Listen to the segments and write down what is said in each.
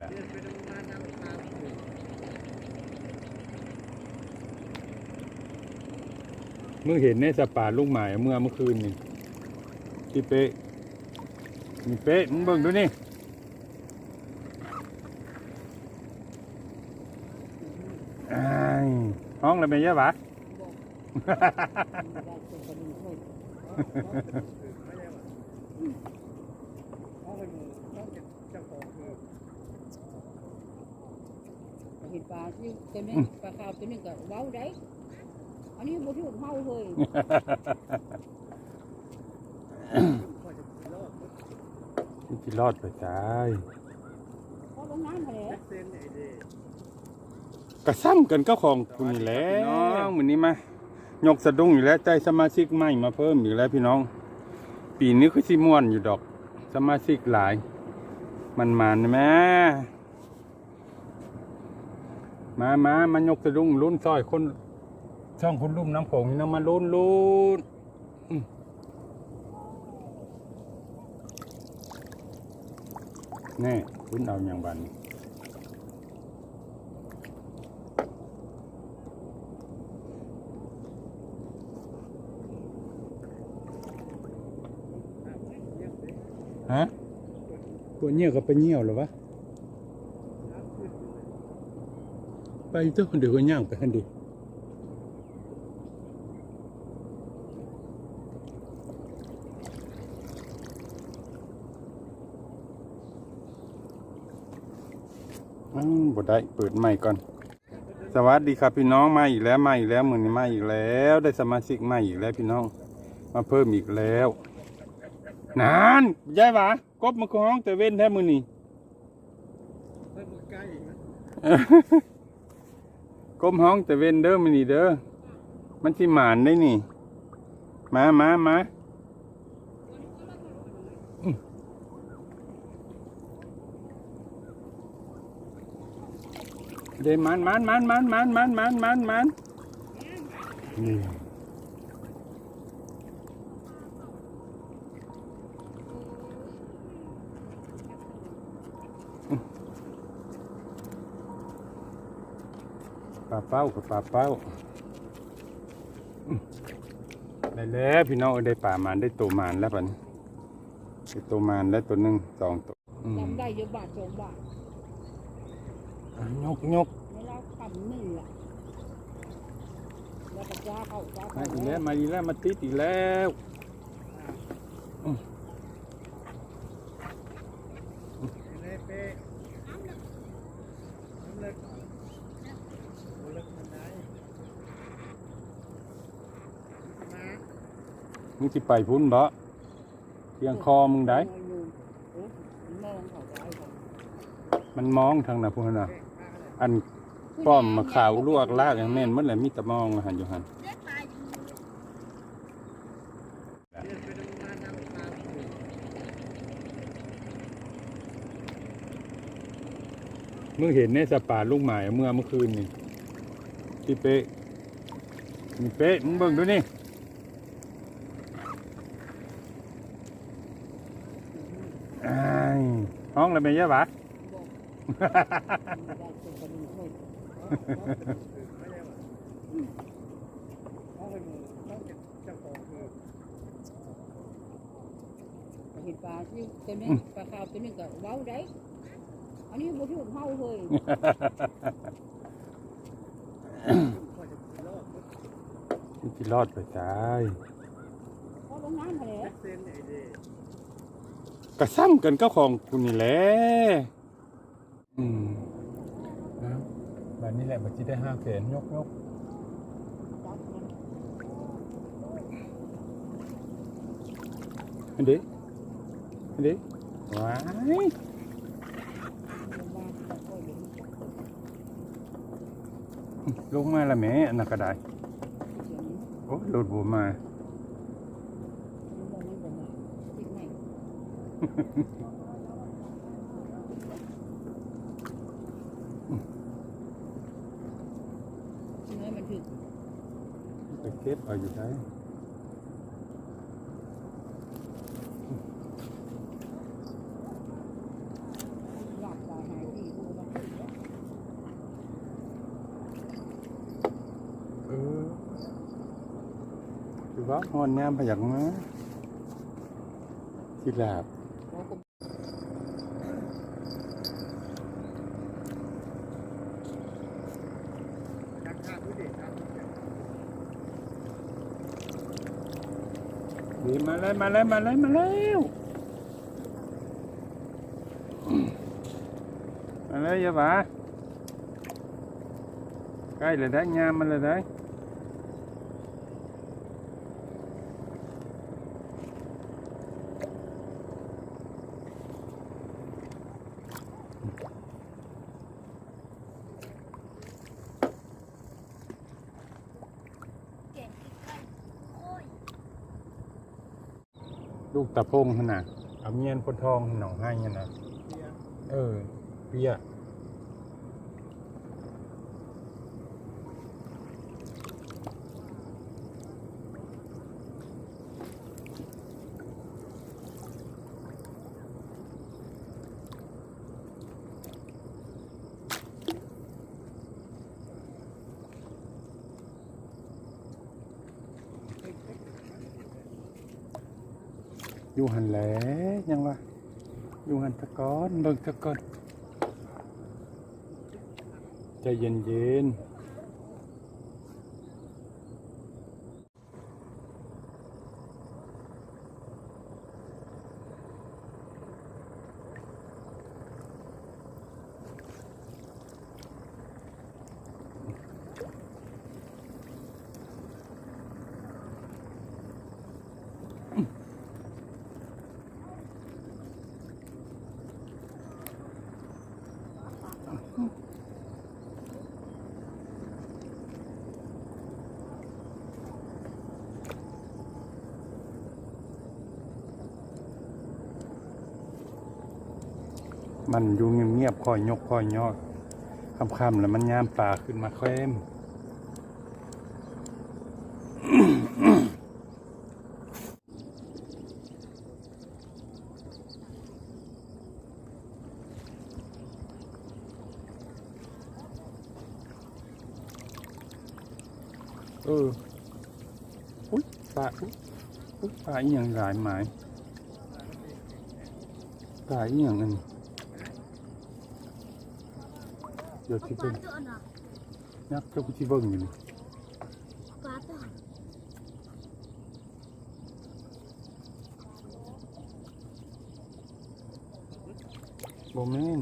เมาน้ำตาถึงเห็นในสปาลูกหมายเมื่อเมื่อคืนนี่ที่เป๊ะนี่เป๊ะมึงเบิ่งดูนี่อ้ห้องอะไรเป็นยะวะ ไม่ได้ว่าห้องไปหมู่ห้องเก็บเจ้าของคือ เห็นปลาที่ตัวนึงปลาขาวตัวนึงก็เว้าได้ อันนี้บ่ถูกเฮาเลยพ่อจะรอดที่จิรอดไปตายพอลงน้ำมาแล้วเส้นไอ้เด้กระซ้ำกันก็ของคุณนี่แหล้วน้องวันนี้มายกสะดุ้งอยู่แล้วใจสมาชิกใหม่มาเพิ่มอีกแล้วพี่น้อง ปีนี้คือสิม่วนอยู่ดอก สมาชิกหลาย มันมันๆแม่ มามามายกสะดุ้งลุ้นซอยคนช่องคนรุ่มน้ำโขงนี่นะมาลุ้นลุ้นอืมแน่ลุ้นเอาอย่างบันนี้ฮะปวดเหี่ยก็ไปเหี่ยวหรอวะ ไปเจ้าเดี๋ยวก็ย่างไปคันดีอ้าวบ่ได้เปิดใหม่ก่อน สวัสดีครับพี่น้องมาอีกแล้วมาอีกแล้วมือนี้มาอีกแล้ว ได้สมาชิกมาอีกแล้วพี่น้อง มาเพิ่มอีกแล้วนานยายหวากบมาคล้องแต่เว้นแท้มือนี่เพิ่มใกล้ กบห้องแต่เวนเดอร์มันนี่เด้อมันสิหมานได้นี่ มามามาเดมันมันมันมันมันมันมันมันมัน ปลาเป้ากับปลาเป้าอื้อได้แล้วพี่น้องเอ้ยได้ป่ามันได้ตัวมันแล้วปันได้ตัวมันแล้วตัวหนึ่งสองตัวอืมจำได้เยอะบาทสองบาทอะยกยกเวลาคำหนึ่งล่ะแล้วก็จ้าเข้าจ้ามาเข้าอีกแล้วมาอีกแล้วมาติดอีกแล้วอื้อ เล่เป้น้ำเลิกน้ำเลิกมันได้มา มึงสิไปพุ่นบ่เพียงคอมึงได้ มันมองทางน่ะพุ่นน่ะ อันป้อมมาข่าวลวกลากอย่างแม่นมันแหละมีแต่มองหันอยู่หันเมาน้ำตาถึงเห็นในสปาลูกหมายเมื่อเมื่อคืนนี่ที่เป๊ะนี่เป๊ะมึงเบิ่งดูนี่ ท้องเลยเป็นเยอะปะเห็ดปลาที่เต็มนี่ปลาขาวเต็มนี่ก็ว้าวได้อันนี้โมที่ผมเมาเลยที่รอดไปตาเพาลงน้ำไปเลย กระซ้ำกันก็ของคุณนี่แหละอืมนะแบบนี้แหละบัจิได้ห้าแสนยกยกจับมันอันเด็อันเด็ว้ายลงมาก็ค่อยเห็นลงมาละแม่อันนั้นก็ได้เสียงนี้โอ้หลุดบัวมา เปตะเก็บอะไรอยู่ไหนที่ดูนเออคือว่าหอนน้ำพยักมาที่หลาบ ล้วยาบ่าใกล้เลยได้ยามมันเลยได้ เก่งกันโอ้ย ลูกตะพงขนาดเอาเมียนพนทองหนองให้เนี่ยนะเบียร์เออเปีย อยู่หันแหล้ยังวะอยู่หันตะกอนเบิ่งตะกอนใจเย็นเย็น มันอยู่เงียบๆคอยยกคอยยอดค่ำๆแล้วมันยามปลาขึ้นมาแคลมเอออุ้ยปลาอุ๊ยอยปลาอีหยังหลายหมายปลาอีหยังอันนี้ เดี๋ยวที่ปลาเบิ่งตัวน่ะนักเจ้าที่เบิ่งอยู่นี่ปลาตัวบ่แม่น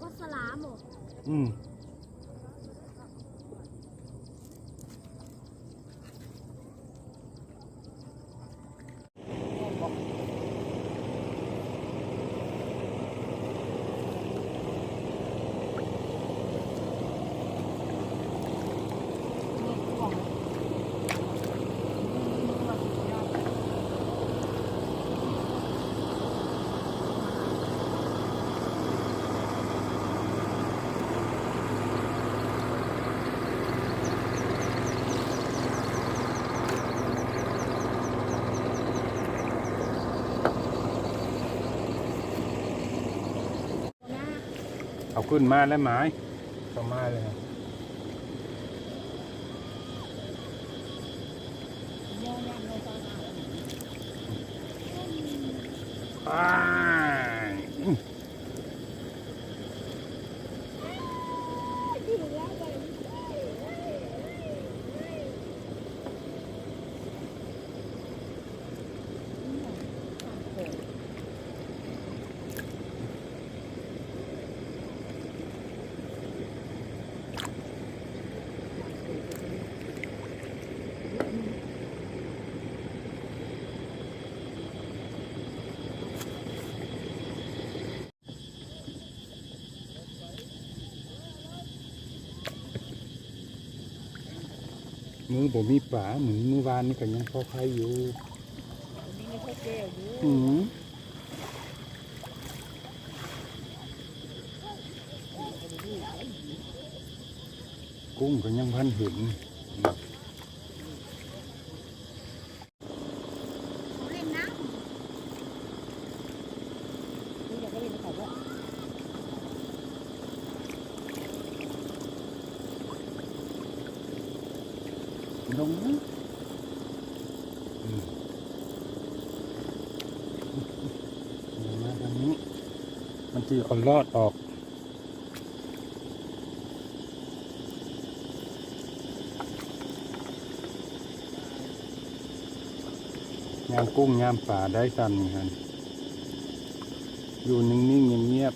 ปลาสลามเหรออืม เอาขึ้นมาแล้วหมายเขามาเลยครับ ย่างย่างเราตาหา อ้ายอื้อ มือผมมีป่าเหมือนมือวานนี่ก็ยังพอใครอยู่วันนี้ไม่ค่อยแก้วอยู่อืมกุ้งก็ยังพันเห็น เขาเล่นน้ นี่อยากก็เล่นเขาว่า ลงนะ มันที่เอาลอดออกยามกุ้งยามป่าได้ซ้ำนี่ฮันอยู่นิ่งๆเงียบ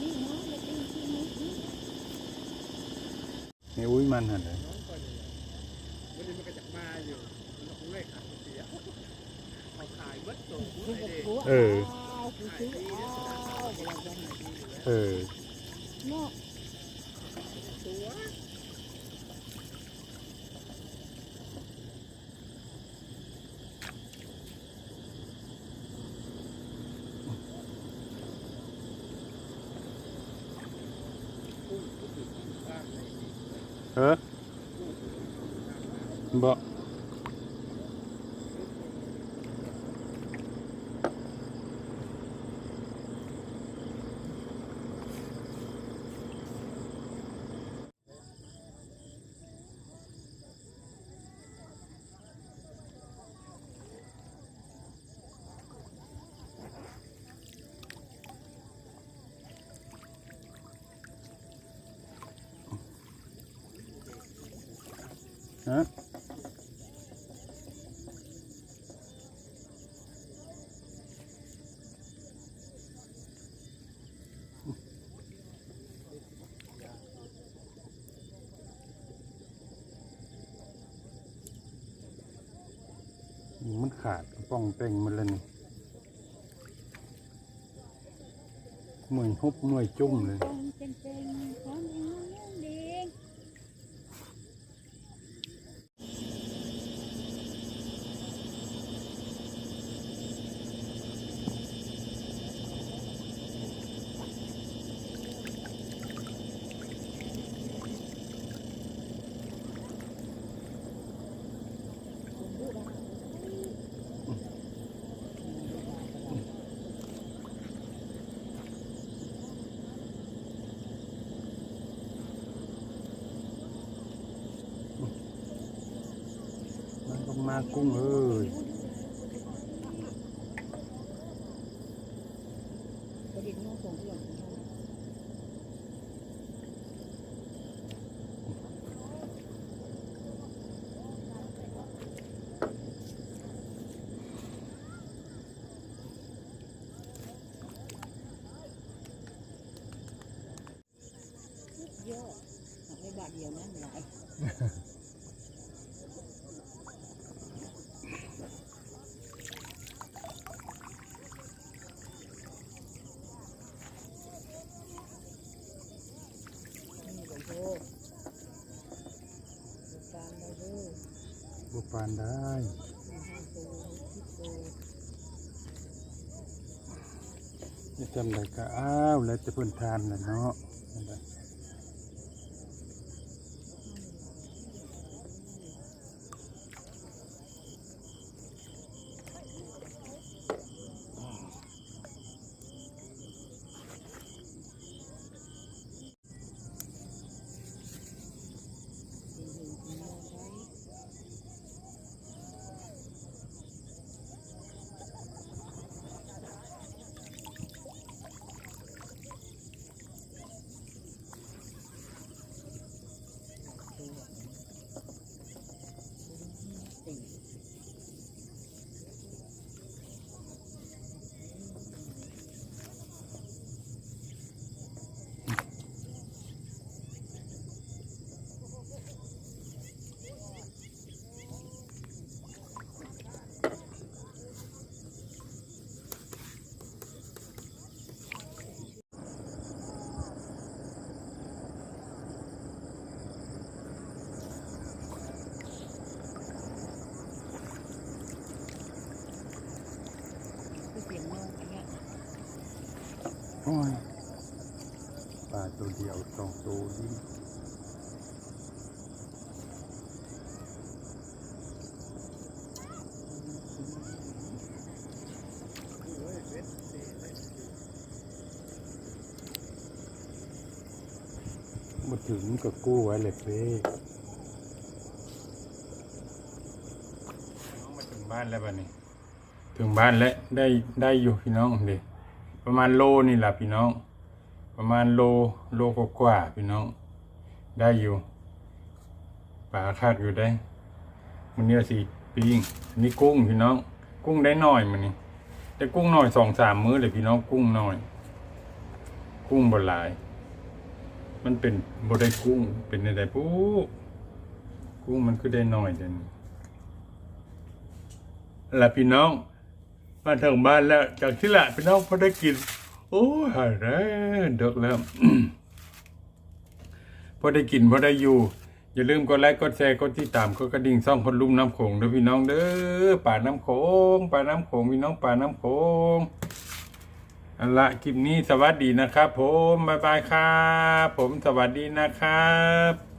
นี่เนาะเลยตีที่นี่ๆไอุ้ยมันหันเลยน้องก่อนเลยวันนี้มันก็จะมาอยู่มันคงเลขขายเสียเอาขายเบิดส่งผู้คือใดแบบเด็กรู้เอออ้าวคือซื้ออ้าวเดี๋ยวจะ ให้เออ เนาะ ตัว เออบ่ฮะมันขาดกระ ป้องเป่งมาเลยนี่หมือนฮุบเหมือนจุ่มเลย เป็นเป็นของเองน้องเด็ก มากุ้งเอ้ยประเด็นน้องส่งเรื่องของยอะหักไปบาทเดียวนั่นหลาย นี่ก็โยกการได้เด้อ บุปานได้จะจำได้ก็อ้าวแล้วจะเพิ่นทานแหละเนาะนั่นแหละ โอ้ยปลาตัวเดียวสองตัวนี่โอ้ยเวทเสียเลยมาถึงก็กู้ไว้เลยเพ่น้องมาถึงบ้านแล้วบ้านี้มถึงบ้านแล้วได้ได้อยู่พี่น้องเด็ ประมาณโลนี่แหละพี่น้อง ประมาณโลโลกว่าพี่น้อง ได้อยู่ปลาคาดอยู่ได้มันเนี่ยสี่ปีงนนี้กุ้งพี่น้อง กุ้งได้หน่อยมันนี่แต่กุ้งหน่อยสองสามมื้อเลยพี่น้องกุ้งหน่อย กุ้งบนหลาย มันเป็นบได้กุ้งเป็นอะไรปุ๊กุ้งมันคือได้หน่อยเด่นละพี่น้อง มาถึงบ้านแล้ว จากที่ละพี่น้องพอได้กิน โอ้หายแล้วเดกแล้วพอได้กินพอได้อยู่ อย่าลืมกดไลค์กดแชร์กดติดตามกดกระดิ่งซ่องคนลุ่มน้ำโขงเด้อพี่น้องเด้อป่าน้ำโขงป่าน้ำโขงพี่น้องป่าน้ำโขงเอาละคลิปนี้สวัสดีนะครับ ผมบ๊ายบายครับผมสวัสดีนะครับ